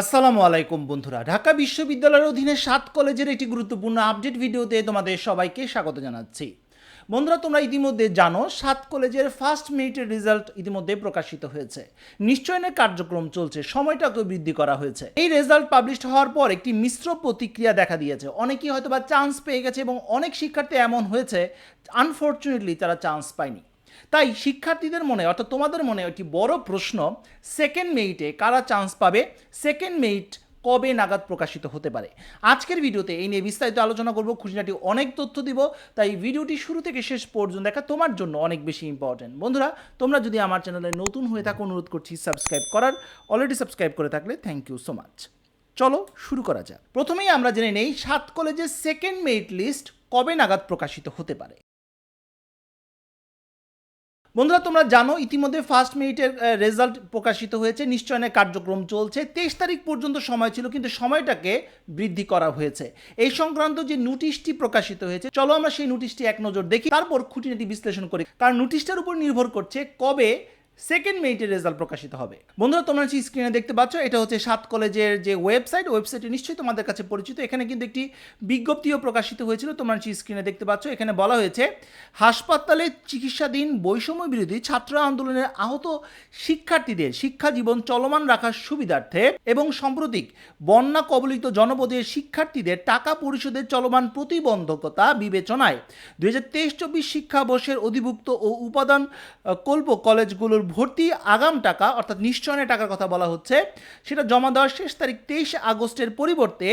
আসসালামু আলাইকুম বন্ধুরা। ঢাকা বিশ্ববিদ্যালয়ের অধীনে সাত কলেজের একটি গুরুত্বপূর্ণ আপডেট ভিডিওতে তোমাদের সবাইকে স্বাগত জানাচ্ছি। বন্ধুরা, তোমরা ইতিমধ্যে জানো, সাত কলেজের ফার্স্ট মিনিটের রেজাল্ট ইতিমধ্যে প্রকাশিত হয়েছে। নিশ্চয়নের কার্যক্রম চলছে সময়টাকে বৃদ্ধি করা হয়েছে। এই রেজাল্ট পাবলিশ হওয়ার পর একটি মিশ্র প্রতিক্রিয়া দেখা দিয়েছে। অনেকেই হয়তো বা চান্স পেয়ে গেছে এবং অনেক শিক্ষার্থী এমন হয়েছে আনফর্চুনেটলি তারা চান্স পায়নি। তাই শিক্ষার্থীদের মনে, অর্থাৎ তোমাদের মনে একটি বড় প্রশ্ন সেকেন্ড মেইটে কারা চান্স পাবে? সেকেন্ড মেইট কবে নাগাদ প্রকাশিত হতে পারে? আজকের ভিডিওতে এই নিয়ে বিস্তারিত আলোচনা করব, খুঁটিনাটি অনেক তথ্য দিব, তাই ভিডিওটি শুরু থেকে শেষ পর্যন্ত দেখা তোমার জন্য অনেক বেশি ইম্পর্টেন্ট বন্ধুরা, তোমরা যদি আমার চ্যানেলে নতুন হয়ে থাকো, অনুরোধ করছি সাবস্ক্রাইব করার অলরেডি সাবস্ক্রাইব করে থাকলে থ্যাংক ইউ সো মাচ চলো শুরু করা যাক। প্রথমেই আমরা জেনে নেই সাত কলেজের সেকেন্ড মেরিট লিস্ট কবে নাগাদ প্রকাশিত হতে পারে। বন্ধুরা, তোমরা জানো, ইতিমধ্যে ফার্স্ট মিনিটের রেজাল্ট প্রকাশিত হয়েছে। নিশ্চয়নের কার্যক্রম চলছে। তেইশ তারিখ পর্যন্ত সময় ছিল, কিন্তু সময়টাকে বৃদ্ধি করা হয়েছে। এই সংক্রান্ত যে নোটিশটি প্রকাশিত হয়েছে, চলো আমরা সেই নোটিশটি এক নজর দেখি, তারপর খুঁটিনাটি বিশ্লেষণ করি। কারণ নোটিশটার উপর নির্ভর করছে কবে সেকেন্ড মেরিটের রেজাল্ট প্রকাশিত হবে। বন্ধুরা, তোমরা যে স্ক্রিনে দেখতে পাচ্ছ, এটা হচ্ছে সাত কলেজের যে ওয়েবসাইট ওয়েবসাইটটি নিশ্চয়ই তোমাদের কাছে পরিচিত। এখানে কিন্তু একটি বিজ্ঞপ্তিও প্রকাশিত হয়েছিল, তোমরা যে স্ক্রিনে দেখতে পাচ্ছ। এখানে বলা হয়েছে, হাসপাতালে চিকিৎসাধীন বৈষম্য বিরোধী ছাত্র আন্দোলনের আহত শিক্ষার্থীদের শিক্ষা জীবন চলমান রাখার সুবিধার্থে এবং সাম্প্রতিক বন্যা কবলিত জনপদের শিক্ষার্থীদের টাকা পরিশোধের চলমান প্রতিবন্ধকতা বিবেচনায় দুই হাজার তেইশ চব্বিশ শিক্ষাবর্ষের অধিভুক্ত ও উপাদান কল্প কলেজগুলোর ভর্তি আগাম টাকা, অর্থাৎ নিশ্চয়নের টাকার কথা বলা হচ্ছে, সেটা জমা দেওয়ার শেষ তারিখ তেইশে আগস্টের পরিবর্তে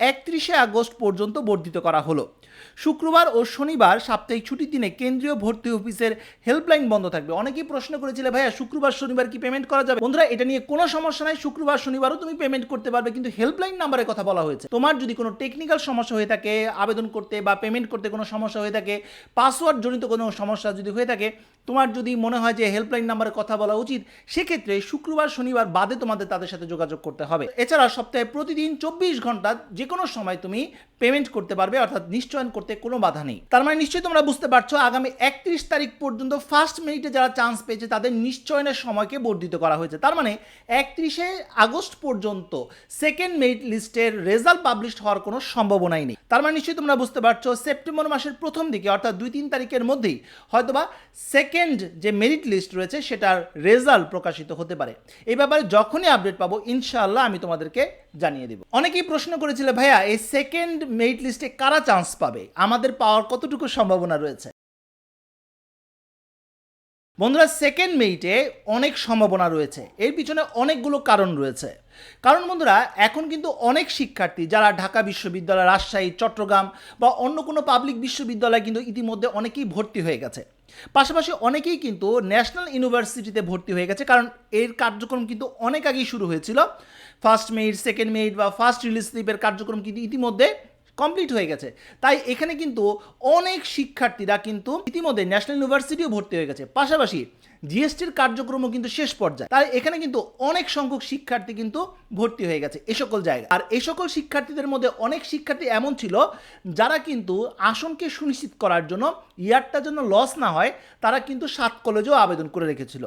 একত্রিশে আগস্ট পর্যন্ত বর্ধিত করা হলো। শুক্রবার ও শনিবার সাপ্তাহিক ছুটির দিনে কেন্দ্রীয় ভর্তি অফিসের হেল্পলাইন বন্ধ থাকবে। অনেকেই প্রশ্ন করেছিলে, ভাইয়া, শুক্রবার, শনিবার কি পেমেন্ট করা যাবে? বন্ধুরা, এটা নিয়ে কোনো সমস্যা নাই। শুক্রবার, শনিবারও তুমি পেমেন্ট করতে পারবে, কিন্তু হেল্পলাইন নাম্বারের কথা বলা হয়েছে। তোমার যদি কোনো টেকনিক্যাল সমস্যা হয়ে থাকে, আবেদন করতে বা পেমেন্ট করতে কোনো সমস্যা হয়ে থাকে পাসওয়ার্ড জনিত কোনো সমস্যা যদি হয়ে থাকে, তোমার যদি মনে হয় যে হেল্পলাইন নাম্বারে কথা বলা উচিত, সেক্ষেত্রে শুক্রবার, শনিবার বাদে তোমাদের তাদের সাথে যোগাযোগ করতে হবে। এছাড়া সপ্তাহে প্রতিদিন চব্বিশ ঘণ্টা যে কোনো সময় তুমি পেমেন্ট করতে পারবে, অর্থাৎ নিশ্চয়ন করতে কোনো বাধা নেই। তার মানে নিশ্চয়ই তোমরা বুঝতে পারছ, আগামী একত্রিশ তারিখ পর্যন্ত ফার্স্ট মিনিটে যারা চান্স পেয়েছে, তাদের নিশ্চয়নের সময়কে বর্ধিত করা হয়েছে। তার মানে একত্রিশে আগস্ট পর্যন্ত সেকেন্ড মেরিট লিস্টের রেজাল্ট পাবলিশ হওয়ার কোনো সম্ভাবনাই নেই। তার মানে নিশ্চয়ই তোমরা বুঝতে পারছ সেপ্টেম্বর মাসের প্রথম দিকে, অর্থাৎ দুই তিন তারিখের মধ্যেই হয়তোবা সেকেন্ড যে মেরিট লিস্ট রয়েছে, সেটার রেজাল্ট প্রকাশিত হতে পারে। এই ব্যাপারে যখনই আপডেট পাবো, ইনশাআল্লাহ আমি তোমাদেরকে জানিয়ে দেবো। অনেকেই প্রশ্ন করেছিল, ভাইয়া, এই সেকেন্ড মেরিট লিস্টে কারা চান্স পাবে? আমাদের পাওয়ার কতটুকু সম্ভাবনা রয়েছে? বন্ধুরা সেকেন্ড মেরিটে অনেক সম্ভাবনা রয়েছে। এর পিছনে অনেকগুলো কারণ রয়েছে। কারণ বন্ধুরা, এখন কিন্তু অনেক শিক্ষার্থী যারা ঢাকা বিশ্ববিদ্যালয়, রাজশাহী, চট্টগ্রাম বা অন্য কোনো পাবলিক বিশ্ববিদ্যালয়ে কিন্তু ইতিমধ্যে অনেকেই ভর্তি হয়ে গেছে। পাশাপাশি অনেকেই কিন্তু ন্যাশনাল ইউনিভার্সিটিতে ভর্তি হয়ে গেছে, কারণ এর কার্যক্রম কিন্তু অনেক আগেই শুরু হয়েছিল। ফার্স্ট মেড সেকেন্ড মেড বা ফার্স্ট রিলিজ স্লিপের কার্যক্রম কিন্তু ইতিমধ্যে কমপ্লিট হয়ে গেছে। তাই এখানে কিন্তু অনেক শিক্ষার্থীরা কিন্তু ইতিমধ্যে ন্যাশনাল ইউনিভার্সিটিও ভর্তি হয়ে গেছে। পাশাপাশি জিএসটির কার্যক্রমও কিন্তু শেষ পর্যায়ে। তাই এখানে কিন্তু অনেক সংখ্যক শিক্ষার্থী কিন্তু ভর্তি হয়ে গেছে এ সকল জায়গায়। আর এই সকল শিক্ষার্থীদের মধ্যে অনেক শিক্ষার্থী এমন ছিল, যারা কিন্তু আসনকে সুনিশ্চিত করার জন্য ইয়ারটা যেন লস না হয়, তারা কিন্তু সাত কলেজেও আবেদন করে রেখেছিল।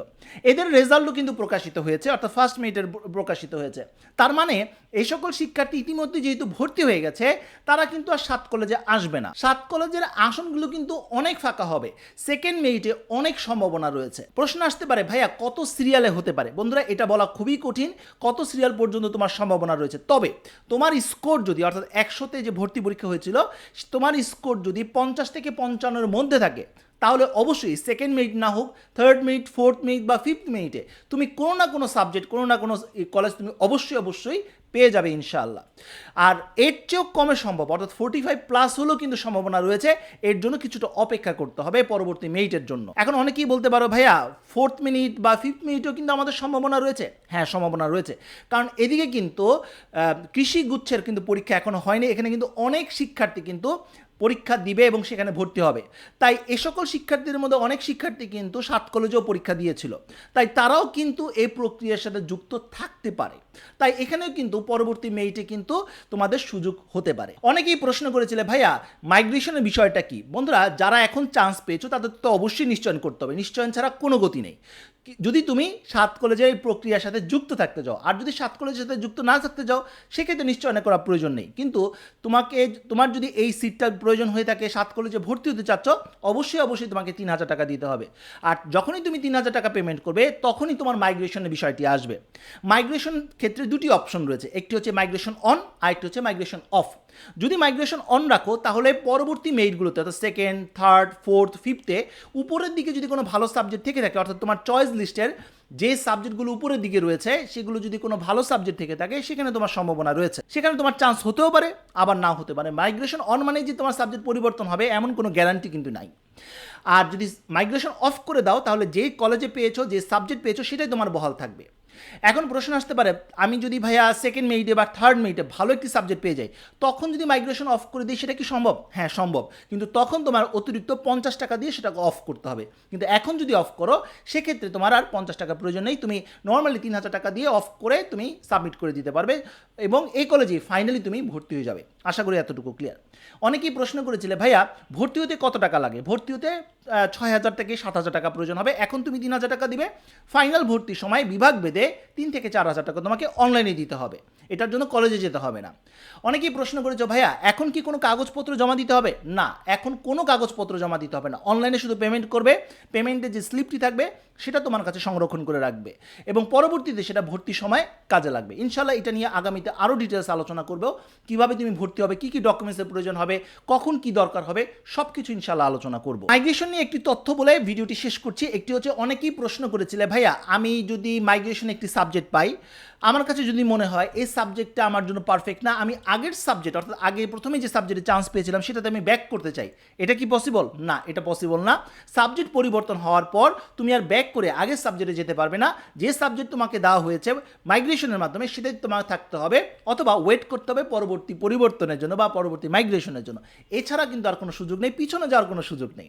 এদের রেজাল্টও কিন্তু প্রকাশিত হয়েছে, অর্থাৎ ফার্স্ট মিনিটের প্রকাশিত হয়েছে। তার মানে এই সকল শিক্ষার্থী ইতিমধ্যে যেহেতু ভর্তি হয়ে গেছে, তারা কিন্তু আর সাত কলেজে আসবে না। সাত কলেজের আসনগুলো কিন্তু অনেক ফাঁকা হবে। সেকেন্ড মেরিটে অনেক সম্ভাবনা রয়েছে। প্রশ্ন আসতে পারে, ভাইয়া, কত সিরিয়ালে হতে পারে? বন্ধুরা, এটা বলা খুবই কঠিন, কত সিরিয়াল পর্যন্ত তোমার সম্ভাবনা রয়েছে। তবে, তোমার স্কোর যদি, অর্থাৎ একশোতে যে ভর্তি পরীক্ষা হয়েছিল, তোমার স্কোর যদি পঞ্চাশ থেকে পঞ্চান্নর মধ্যে থাকে তাহলে অবশ্যই সেকেন্ড মিনিট না হোক থার্ড মিনিট ফোর্থ মিনিট বা ফিফথ মিনিটে তুমি কোনো না কোনো সাবজেক্ট কোনো না কোনো কলেজ তুমি অবশ্যই অবশ্যই পেয়ে যাবে ইনশাআল্লাহ। আর এর চেয়েও কমে সম্ভব, অর্থাৎ ফোর্টি ফাইভ প্লাস হলেও কিন্তু সম্ভাবনা রয়েছে, এর জন্য কিছুটা অপেক্ষা করতে হবে পরবর্তী মিনিটের জন্য। এখন অনেকেই বলতে পারো, ভাইয়া ফোর্থ মিনিট বা ফিফথ মিনিটেও কিন্তু আমাদের সম্ভাবনা রয়েছে? হ্যাঁ সম্ভাবনা রয়েছে। কারণ এদিকে কিন্তু কৃষি গুচ্ছের কিন্তু পরীক্ষা এখনও হয়নি, এখানে কিন্তু অনেক শিক্ষার্থী কিন্তু পরীক্ষা দিবে এবং সেখানে ভর্তি হবে। তাই এ সকল শিক্ষার্থীদের মধ্যে অনেক শিক্ষার্থী কিন্তু সাত কলেজেও পরীক্ষা দিয়েছিল। তাই তারাও কিন্তু এই প্রক্রিয়ার সাথে যুক্ত থাকতে পারে। তাই এখানেও কিন্তু পরবর্তী মেইটে কিন্তু তোমাদের সুযোগ হতে পারে। অনেকেই প্রশ্ন করেছিলে, ভাইয়া, মাইগ্রেশনের বিষয়টা কি? বন্ধুরা, যারা এখন চান্স পেয়েছ, তাদের তো অবশ্যই নিশ্চয়ন করতে হবে। নিশ্চয়ন ছাড়া কোনো গতি নেই। যদি তুমি সাত কলেজের এই প্রক্রিয়ার সাথে যুক্ত থাকতে যাও আর যদি সাত কলেজের সাথে যুক্ত না থাকতে যাও সেক্ষেত্রে নিশ্চয়নে করার প্রয়োজন নেই। কিন্তু তোমাকে, তোমার যদি এই সিটটার প্রয়োজন হয়ে থাকে, সাত কলেজে ভর্তি হতে চাচ্ছ, অবশ্যই অবশ্যই তোমাকে তিন হাজার টাকা দিতে হবে। আর যখনই তুমি তিন হাজার টাকা পেমেন্ট করবে, তখনই তোমার মাইগ্রেশনের বিষয়টি আসবে। মাইগ্রেশন ক্ষেত্রে দুটি অপশন রয়েছে। একটি হচ্ছে মাইগ্রেশন অন আর একটি হচ্ছে মাইগ্রেশন অফ যদি মাইগ্রেশন অন রাখো, তাহলে পরবর্তী মেইটগুলোতে অর্থাৎ সেকেন্ড থার্ড ফোর্থ ফিফথে উপরের দিকে যদি কোনো ভালো সাবজেক্ট থেকে থাকে, অর্থাৎ তোমার চয়েস লিস্টের যে সাবজেক্টগুলো উপরের দিকে রয়েছে, সেগুলো যদি কোনো ভালো সাবজেক্ট থেকে থাকে, সেখানে তোমার সম্ভাবনা রয়েছে। সেখানে তোমার চান্স হতেও পারে, আবার নাও হতে পারে। মাইগ্রেশন অন মানে যে তোমার সাবজেক্ট পরিবর্তন হবে, এমন কোনো গ্যারান্টি কিন্তু নাই। আর যদি মাইগ্রেশন অফ করে দাও, তাহলে যে কলেজে পেয়েছ, যে সাবজেক্ট পেয়েছ, সেটাই তোমার বহাল থাকবে। এখন প্রশ্ন আসতে পারে, আমি যদি ভাইয়া সেকেন্ড মেইটে বা থার্ড মেইটে ভালো একটি সাবজেক্ট পেয়ে যাই, তখন যদি মাইগ্রেশন অফ করে দিই, সেটা কি সম্ভব? হ্যাঁ সম্ভব। কিন্তু তখন তোমার অতিরিক্ত পঞ্চাশ টাকা দিয়ে সেটাকে অফ করতে হবে। কিন্তু এখন যদি অফ করো, সেক্ষেত্রে তোমার আর পঞ্চাশ টাকার প্রয়োজন নেই। তুমি নর্মালি তিন হাজার টাকা দিয়ে অফ করে তুমি সাবমিট করে দিতে পারবে এবং এই কলেজে ফাইনালি তুমি ভর্তি হয়ে যাবে। আশা করি এতটুকু ক্লিয়ার অনেকেই প্রশ্ন করেছিলে, ভাইয়া, ভর্তি হতে কত টাকা লাগে? ভর্তি হতে ছয় হাজার থেকে সাত হাজার টাকা প্রয়োজন হবে। এখন তুমি তিন হাজার টাকা দিবে। ফাইনাল ভর্তির সময় বিভাগ বেদে তিন থেকে চার হাজার টাকা তোমাকে অনলাইনে দিতে হবে। এটার জন্য কলেজে যেতে হবে না। অনেকেই প্রশ্ন করেছ ভাইয়া, এখন কি কোনো কাগজপত্র জমা দিতে হবে? না, এখন কোনো কাগজপত্র জমা দিতে হবে না। অনলাইনে শুধু পেমেন্ট করবে পেমেন্টের যে স্লিপটি থাকবে, সেটা তোমার কাছে সংরক্ষণ করে রাখবে এবং পরবর্তীতে সেটা ভর্তির সময় কাজে লাগবে। ইনশাল্লাহ এটা নিয়ে আগামীতে আরও ডিটেলস আলোচনা করব, কীভাবে তুমি ভর্তি হবে, কি কি ডকুমেন্টসের প্রয়োজন হবে, কখন কি দরকার হবে সব কিছু ইনশাল্লাহ আলোচনা করব। মাইগ্রেশন নিয়ে একটি তথ্য বলে ভিডিওটি শেষ করছি। একটি হচ্ছে, অনেকেই প্রশ্ন করেছিলে, ভাইয়া, আমি যদি মাইগ্রেশন একটি সাবজেক্ট পাই, আমার কাছে যদি মনে হয়, এই সাবজেক্টটা আমার জন্য পারফেক্ট না, আমি আগের সাবজেক্ট অর্থাৎ আগে প্রথমে যে সাবজেক্টে চান্স পেয়েছিলাম, সেটাতে আমি ব্যাক করতে চাই। এটা কি পসিবল না, এটা পসিবল না। সাবজেক্ট পরিবর্তন হওয়ার পর তুমি আর ব্যাক করে আগের সাবজেক্টে যেতে পারবে না। যে সাবজেক্ট তোমাকে দেওয়া হয়েছে মাইগ্রেশনের মাধ্যমে, সেটাই তোমাকে থাকতে হবে, অথবা ওয়েট করতে হবে পরবর্তী পরিবর্তনের জন্য বা পরবর্তী মাইগ্রেশনের জন্য। এছাড়া কিন্তু আর কোনো সুযোগ নেই, পিছনে যাওয়ার কোনো সুযোগ নেই।